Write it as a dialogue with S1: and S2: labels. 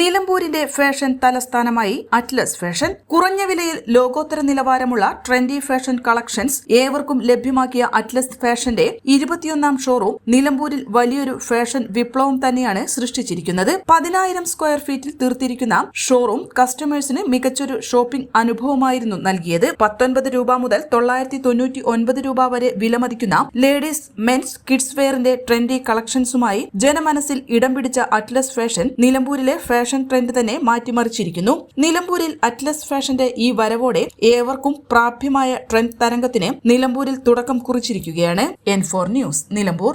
S1: നിലമ്പൂരിന്റെ fashion തലസ്ഥാനമായി Atlas fashion. കുറഞ്ഞ വിലയിൽ ലോകോത്തര നിലവാരമുള്ള ട്രെൻഡി ഫാഷൻ കളക്ഷൻസ് ഏവർക്കും ലഭ്യമാക്കിയ അറ്റ്ലസ് ഫാഷന്റെ ഇരുപത്തിയൊന്നാം ഷോറൂം നിലമ്പൂരിൽ വലിയൊരു ഫാഷൻ വിപ്ലവം തന്നെയാണ് സൃഷ്ടിച്ചിരിക്കുന്നത്. പതിനായിരം സ്ക്വയർ ഫീറ്റിൽ തീർത്തിരിക്കുന്ന ഷോറൂം കസ്റ്റമേഴ്സിന് മികച്ചൊരു ഷോപ്പിംഗ് അനുഭവമായിരുന്നു നൽകിയത്. പത്തൊൻപത് രൂപ മുതൽ തൊള്ളായിരത്തി തൊണ്ണൂറ്റി ഒൻപത് രൂപ വരെ വിലമതിക്കുന്ന ലേഡീസ് മെൻസ് കിഡ്സ് വെയറിന്റെ ട്രെൻഡി കളക്ഷൻസുമായി ജനമനസ്സിൽ ഇടം പിടിച്ച അറ്റ്ലസ് ഫാഷൻ നിലമ്പൂരിലെ ഫാഷൻ ട്രെൻഡ് തന്നെ മാറ്റിമറിച്ചിരിക്കുന്നു. നിലമ്പൂരിൽ അറ്റ്ലസ് ഫാഷന്റെ ഈ വരവോടെ ഏവർക്കും പ്രാപ്യമായ ട്രെൻഡ് തരംഗത്തിന് നിലമ്പൂരിൽ തുടക്കം കുറിച്ചിരിക്കുകയാണ്. N four news Nilambur.